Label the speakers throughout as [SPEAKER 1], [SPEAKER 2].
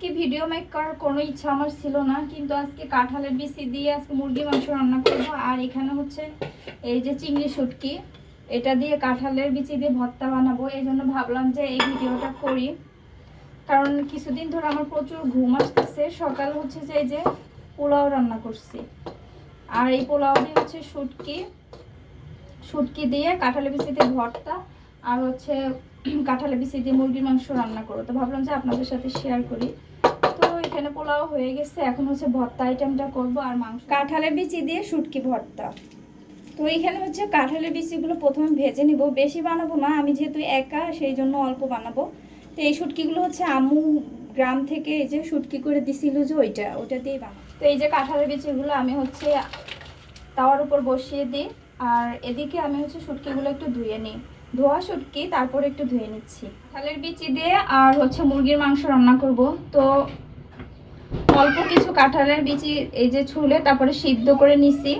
[SPEAKER 1] আজকে video make করার কোনো ইচ্ছা আমার ছিল না, কিন্তু আজকে কাঁঠালের বিচি দিয়ে আজকে মুরগি মাংস রান্না করব। আর এখানে হচ্ছে এই যে চিংড়ি শুটকি, এটা দিয়ে কাঁঠালের বিচি দিয়ে ভর্তা বানাবো। এই জন্য ভাবলাম যে এই ভিডিওটা করি। কারণ কিছুদিন ধরে আমার প্রচুর ঘুম আসতেছে। সকাল হচ্ছে যে এই যে পোলাও রান্না করছি। আর এই পোলাও দিয়ে হচ্ছে শুটকি। শুটকি দিয়ে কাঁঠালের বিচি দিয়ে ভর্তা আর হচ্ছে কাঁঠালে বিচি দিয়ে মুরগির মাংস রান্না করো তো ভাবলাম যে আপনাদের সাথে শেয়ার করি। এখানে পোলাও হয়ে গেছে। এখন হচ্ছে ভর্তা আইটেমটা করব আর মাংস। কাঁঠালের বিচি দিয়ে শুটকি ভর্তা। তো এখানে হচ্ছে কাঁঠালের বিচিগুলো প্রথমে ভেজে নিব। বেশি বানাবো না, আমি যেহেতু একা, সেই জন্য অল্প বানাবো। তো এই শুটকিগুলো হচ্ছে আম্মু গ্রাম থেকে এই যে শুটকি করে দিছিল যে ওইটা ওইটা দিয়েই বানাবো। তো এই যে কাঁঠালের বিচিগুলো আমি হচ্ছে তাওয়ার উপর বসিয়ে দিই। আর এদিকে আমি হচ্ছে শুটকিগুলো একটু ধুয়ে নিই। ধোয়া শুটকি, তারপর একটু ধুয়ে নিচ্ছি। কাঁঠালের বিচি দিয়ে আর হচ্ছে মুরগির মাংস রান্না করব। তো কিছু কাঁঠালের বিচি এই যে ছুলে তারপরে সিদ্ধ করে নিছি।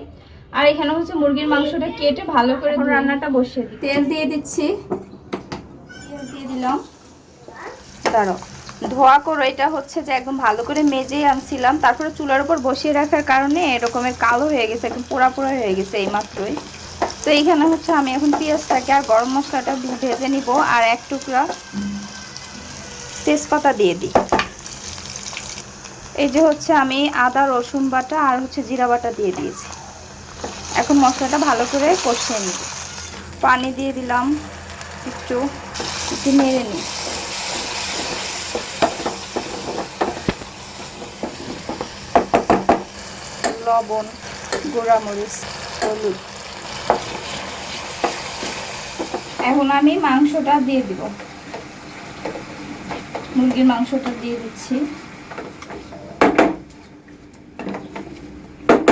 [SPEAKER 1] আর এখানে হচ্ছে মুরগির মাংসটা কেটে ভালো করে রান্নাটা বসিয়ে দিই তেল দিয়ে দিচ্ছি। তেল দিয়ে দিলাম। দাঁড়ো ধোয়া করো এটা হচ্ছে যে একদম ভালো করে মেজেই আনছিলাম। তারপরে চুলার উপর বসিয়ে রাখার কারণে এরকমের কালো হয়ে গেছে একদম পোড়া পোড়া হয়ে গেছে এই মাত্রই। তো এইখানে হচ্ছে আমি এখন পেঁয়াজটাকে আর গরম মশলাটা ভেজে নিব আর এক টুকরা তেজপাতা দিয়ে দিই। এই যে হচ্ছে আমি আদা, রসুন বাটা আর হচ্ছে জিরা বাটা দিয়ে দিয়েছি। এখন মশলাটা ভালো করে কষিয়ে নিব। পানি দিয়ে দিলাম একটু একটু নেড়ে নিই লবণ, গোড়ামরিচ, হলুদ। এখন আমি মাংসটা দিয়ে দিব। মুরগির মাংসটা দিয়ে দিচ্ছি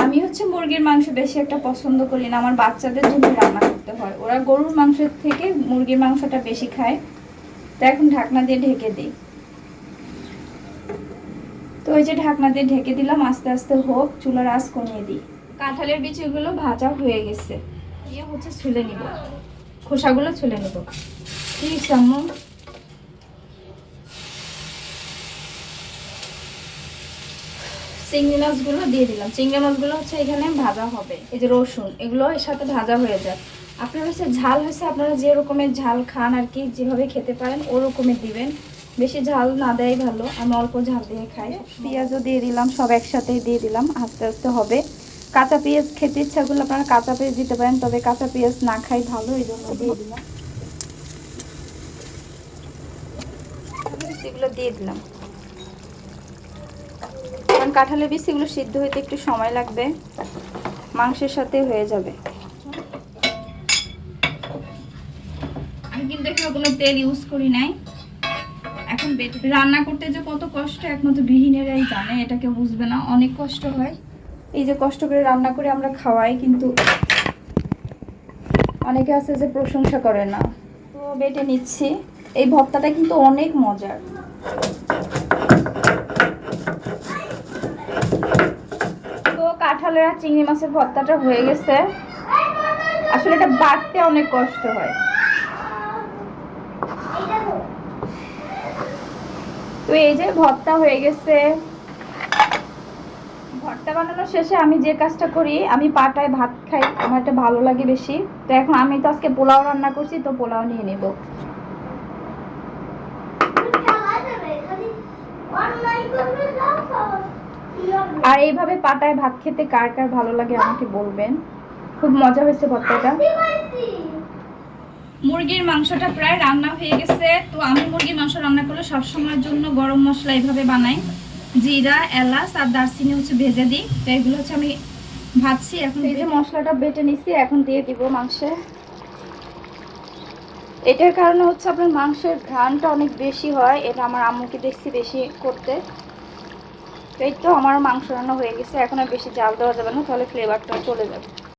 [SPEAKER 1] আমি হচ্ছে মুরগির মাংস বেশি একটা পছন্দ করি না। আমার বাচ্চাদের জন্য রান্না করতে হয়। ওরা গরুর মাংসের থেকে মুরগির মাংসটা বেশি খায়। তো এখন ঢাকনা দিয়ে ঢেকে দিই। তো ওই যে ঢাকনা দিয়ে ঢেকে দিলাম, আস্তে আস্তে হোক, চুলার আঁচ কমিয়ে দিই। কাঁঠালের বিচিগুলো ভাজা হয়ে গেছে। দিয়ে হচ্ছে ছুলে নিব। খোসাগুলো ছুলে নেব। ঠিক আম্মু চিংড়ি মাছগুলো দিয়ে দিলাম। চিংড়ি মাছগুলো হচ্ছে এখানে ভাজা হবে। এই যে রসুন, এগুলো এর সাথে ভাজা হয়ে যায়। আপনার হচ্ছে ঝাল হয়েছে, আপনারা যে রকমের ঝাল খান আর কি, যেভাবে খেতে পারেন ও রকমের দিবেন। বেশি ঝাল না দেয় ভালো আমি অল্প ঝাল দিয়ে খাই। পেঁয়াজও দিয়ে দিলাম, সব একসাথেই দিয়ে দিলাম, আস্তে আস্তে হবে। কাঁচা পেঁয়াজ খেতে ইচ্ছা করলে আপনারা কাঁচা পেঁয়াজ দিতে পারেন, তবে কাঁচা পেঁয়াজ না খাই ভালো, এই জন্য দিয়ে দিলাম। বিচিগুলো দিয়ে দিলাম। কাঁঠালের বিচিগুলো সিদ্ধ হইতে একটু সময় লাগবে। মাংসের সাথে হয়ে যাবে। আমি কিন্তু এখানে কোনো তেল ইউজ করি নাই। এখন রান্না করতে যে কত কষ্ট একমাত্র গৃহিণীরাই জানে এটা কেউ বুঝবে না। অনেক কষ্ট হয়। এই যে কষ্ট করে রান্না করে আমরা খাওয়াই কিন্তু অনেকে আছে যে প্রশংসা করে না। তো বেটে নিচ্ছি। এই ভর্তাটা কিন্তু অনেক মজার তো কাঁঠালের আর চিংড়ি মাছের ভর্তাটা হয়ে গেছে। আসলে এটা বাড়তে অনেক কষ্ট হয়। তো এই যে ভর্তা হয়ে গেছে। ভর্তা বানানোর শেষে আমি যে কাজটা করি, আমি পাটায় ভাত খাই, আমার এটা ভালো লাগে বেশি। তো এখন আমি তো আজকে পোলাও রান্না করছি, তো পোলাও নিয়ে নেব। আর এইভাবে পাটায় ভাত খেতে কার কার ভালো লাগে আমাকে বলবেন? খুব মজা হয়েছে ভর্তাটা। মুরগির মাংসটা প্রায় রান্না হয়ে গেছে। তো আমি মুরগির মাংস রান্না করলে সবসময়ের জন্য গরম মশলা এইভাবে বানাই। জিরা এলাচ আর দারচিনি হচ্ছে ভেজে দিই। তো এগুলো হচ্ছে আমি ভাজছি এখন এই যে মশলাটা বেটে নিছি এখন দিয়ে দিব মাংসে। এটার কারণে হচ্ছে আপনার মাংসের ঘ্রাণটা অনেক বেশি হয়। এটা আমার আম্মুকে দেখছি বেশি করতে। তো এই তো আমার মাংস রান্না হয়ে গেছে, এখন আর বেশি জাল দেওয়া যাবে না, তাহলে ফ্লেভারটা চলে যাবে।